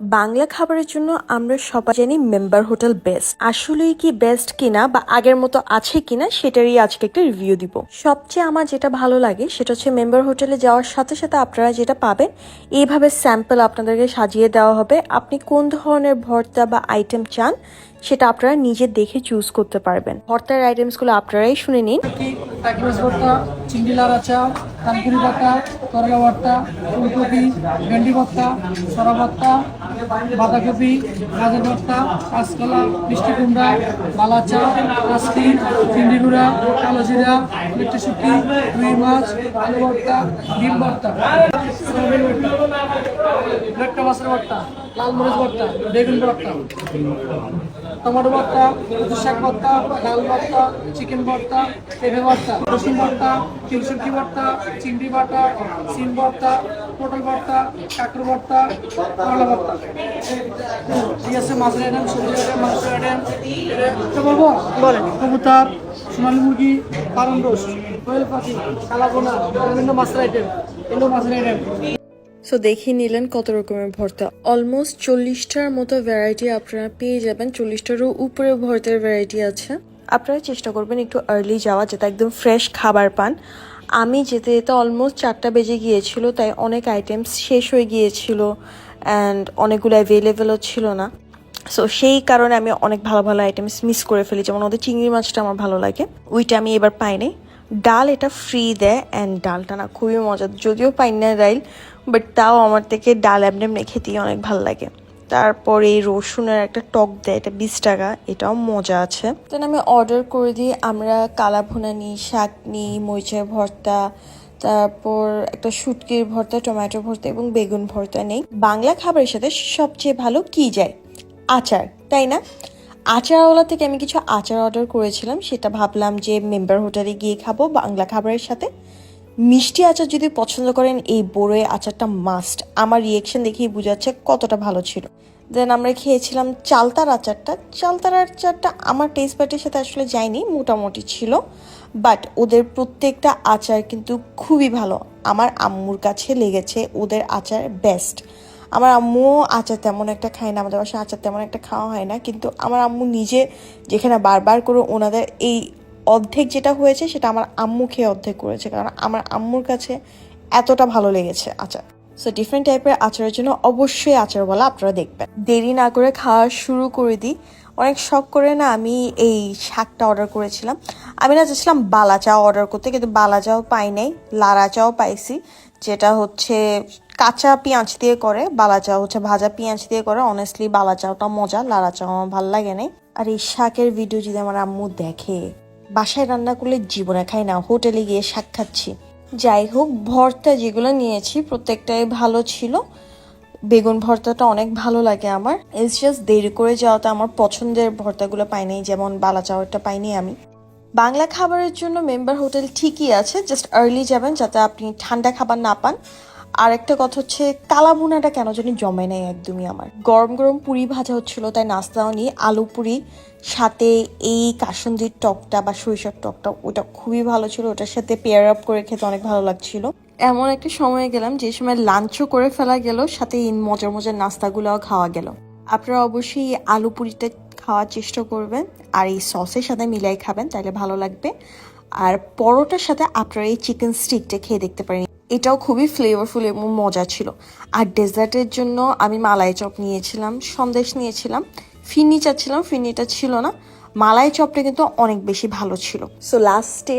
বাংলা খাবারের জন্য আমরা সবাই জানি মেম্বার হোটেল বেস্ট। আসলেই কি বেস্ট কিনা বা আগের মতো আছে কিনা সেটারই আজকে একটা রিভিউ দিব। সবচেয়ে আমার যেটা ভালো লাগে সেটা হচ্ছে মেম্বার হোটেলে যাওয়ার সাথে সাথে আপনারা যেটা পাবেন, এইভাবে স্যাম্পল আপনাদেরকে সাজিয়ে দেওয়া হবে। আপনি কোন ধরনের ভর্তা বা আইটেম চান সেটা আপনারা নিজে দেখে চুজ করতে পারবেন। ভর্তার আইটেমসগুলো আপনারাই শুনে নিন। টাকি মাছ ভর্তা, চিংড়ি লাড়া চা ভর্তা, করলা ভর্তা, ফুলকপি, ভেন্ডি ভর্তা, সরা ভর্তা বাঁধাকপি, গাজর ভর্তা কাঁচকলা মিষ্টি কুমড়া বালা চা কাস্তি চিংড়ি গুঁড়া, কালো জিরা, মিষ্টি শুকি রুই মাছ, আলু ভর্তা, ডিম ভর্তা। ভর্তা, লাল মরিচ ভর্তা, বেগুন ভর্তা। টমেটো ভর্তা কচু শাক ভর্তা ডাল ভর্তা চিকেন ভর্তা পেঁপে ভর্তা রসুন ভর্তা তিলসুকি ভর্তা চিংড়ি ভর্তা সিম ভর্তা পটল ভর্তা কাঁকড় ভর্তা করলা ভর্তা। ঠিক আছে মাছের আইটেম সবজি আইটেম মাংসের আইটেম এটা বলব? বলেন। কবুতর সোনালী মুরগি পালন রোস কোয়েল পাখি কালাবোনা বিভিন্ন মাছের আইটেম এগুলো মাছের আইটেম সো দেখিয়ে নিলেন কত রকমের ভর্তা। অলমোস্ট চল্লিশটার মতো ভ্যারাইটি আপনারা পেয়ে যাবেন। চল্লিশটারও উপরে ভর্তার ভ্যারাইটি আছে। আপনারা চেষ্টা করবেন একটু আর্লি যাওয়া, যাতে একদম ফ্রেশ খাবার পান। আমি যেতে যেতে অলমোস্ট চারটা বেজে গিয়েছিল, তাই অনেক আইটেমস শেষ হয়ে গিয়েছিল অ্যান্ড অনেকগুলো অ্যাভেলেবেলও ছিল না। সো সেই কারণে আমি অনেক ভালো ভালো আইটেমস মিস করে ফেলি। যেমন ওদের চিংড়ি মাছটা আমার ভালো লাগে। ওইটা আমি এবার পাইনি। ডাল এটা ফ্রি দেয় অ্যান্ড ডালটা না খুবই মজা যদিও পাই না ডাইল বাট তাও আমার থেকে ডাল এমনি এমনি খেতেই অনেক ভালো লাগে। তারপরে রসুনের একটা টক দেয়, এটা বিশ টাকা, এটাও মজা আছে। দেন আমি অর্ডার করে দিই, আমরা কালা ভুনা নিই, শাক নিই, মরিচের ভর্তা, তারপর একটা শুটকির ভর্তা, টমেটো ভর্তা এবং বেগুন ভর্তা নেই। বাংলা খাবারের সাথে সবচেয়ে ভালো কি যায়? আচার, তাই না? আচারওয়ালা থেকে আমি কিছু আচার অর্ডার করেছিলাম, সেটা ভাবলাম যে মেম্বার হোটেলে গিয়ে খাব বাংলা খাবারের সাথে। মিষ্টি আচার যদি পছন্দ করেন, এই বড়ই আচারটা মাস্ট আমার রিয়েকশন দেখেই বোঝাচ্ছে কতটা ভালো ছিল। দেন আমরা খেয়েছিলাম চালতার আচারটা। চালতার আচারটা আমার টেস্ট বাটের সাথে আসলে যায়নি, মোটামুটি ছিল। বাট ওদের প্রত্যেকটা আচার কিন্তু খুবই ভালো। আমার আম্মুর কাছে লেগেছে ওদের আচার বেস্ট আমার আম্মু আচার তেমন একটা খায় না, আমাদের বাসায় আচার তেমন একটা খাওয়া হয় না, কিন্তু আমার আম্মু নিজে যেখানে বারবার করে ওনাদের এই অর্ধেক যেটা হয়েছে সেটা আমার আম্মু খেয়ে অর্ধেক করেছে, কারণ আমার আম্মুর কাছে এতটা ভালো লেগেছে আচার। সো ডিফারেন্ট টাইপের আচারের জন্য অবশ্যই আচার বলা আপনারা দেখবেন। দেরি না করে খাওয়া শুরু করে দিই। অনেক শখ করে না আমি এই শাকটা অর্ডার করেছিলাম। আমি না চাচ্ছিলাম বালা চা অর্ডার করতে, কিন্তু বালা চাও পাই নাই লারা চাও পাইছি, যেটা হচ্ছে কাঁচা পেঁয়াজ দিয়ে করে বালা চাও হচ্ছে ভাজা পেঁয়াজ দিয়ে করে। অনেস্টলি বালা চাওটা মজা লারা চাও আমার ভালো লাগে নাই। আর এই শাকের ভিডিও যদি আমার আম্মু দেখে, বাসায় রান্না করলে জীবনে খাই না, হোটেলে গিয়ে শাক খাচ্ছি। যাই হোক, ভর্তা যেগুলো নিয়েছি, প্রত্যেকটাই ভালো ছিল। বেগুন ভর্তাটা অনেক ভালো লাগে আমার। ইটস জাস্ট দেরি করে যাওয়াতে আমার পছন্দের ভর্তাগুলো পাইনি যেমন বালা চাওয়ারটা পাইনি আমি। বাংলা খাবারের জন্য মেম্বার হোটেল ঠিকই আছে জাস্ট আর্লি যাবেন যাতে আপনি ঠান্ডা খাবার না পান। আর একটা কথা হচ্ছে কালা ভুনাটা কেন জানি জমে নেই একদমই আমার। গরম গরম পুরি ভাজা হচ্ছিল, তাই নাস্তাও নিই আলু পুরি, সাথে এই কাসন্দির টকটা বা সরিষার টকটা ওটা খুবই ভালো ছিল। ওটার সাথে পেয়ার আপ করে খেতে অনেক ভালো লাগছিল। এমন একটা সময়ে গেলাম, যে সময় লাঞ্চও করে ফেলা গেল, সাথে এই মজার মজার নাস্তাগুলোও খাওয়া গেল। আপনারা অবশ্যই আলু পুরিটা খাওয়ার চেষ্টা করবেন, আর এই সসের সাথে মিলাই খাবেন তাহলে ভালো লাগবে। আর পরোটার সাথে আপনারা এই চিকেন স্টিকটা খেয়ে দেখতে পারেন। এটাও খুবই ফ্লেভারফুল এবং মজা ছিল। আর ডেজার্টের জন্য আমি মালাই চপ নিয়েছিলাম, সন্দেশ নিয়েছিলাম ফিরনি চাচ্ছিলাম ফিরনিটা ছিল না। মালাই চপটা কিন্তু অনেক বেশি ভালো ছিল। সো লাস্টে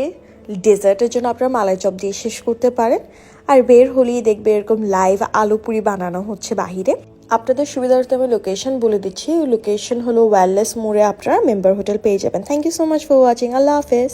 ডেজার্টের জন্য আপনারা মালাই চপ দিয়ে শেষ করতে পারেন। আর বের হলেই দেখবে এরকম লাইভ আলু পুরি বানানো হচ্ছে বাহিরে। আপনাদের সুবিধার্থে আমি লোকেশন বলে দিচ্ছি। লোকেশন হলো ওয়্যারলেস মোড়ে আপনারা মেম্বার হোটেল পেয়ে যাবেন। Thank you so much for watching আল্লাহ হাফেজ।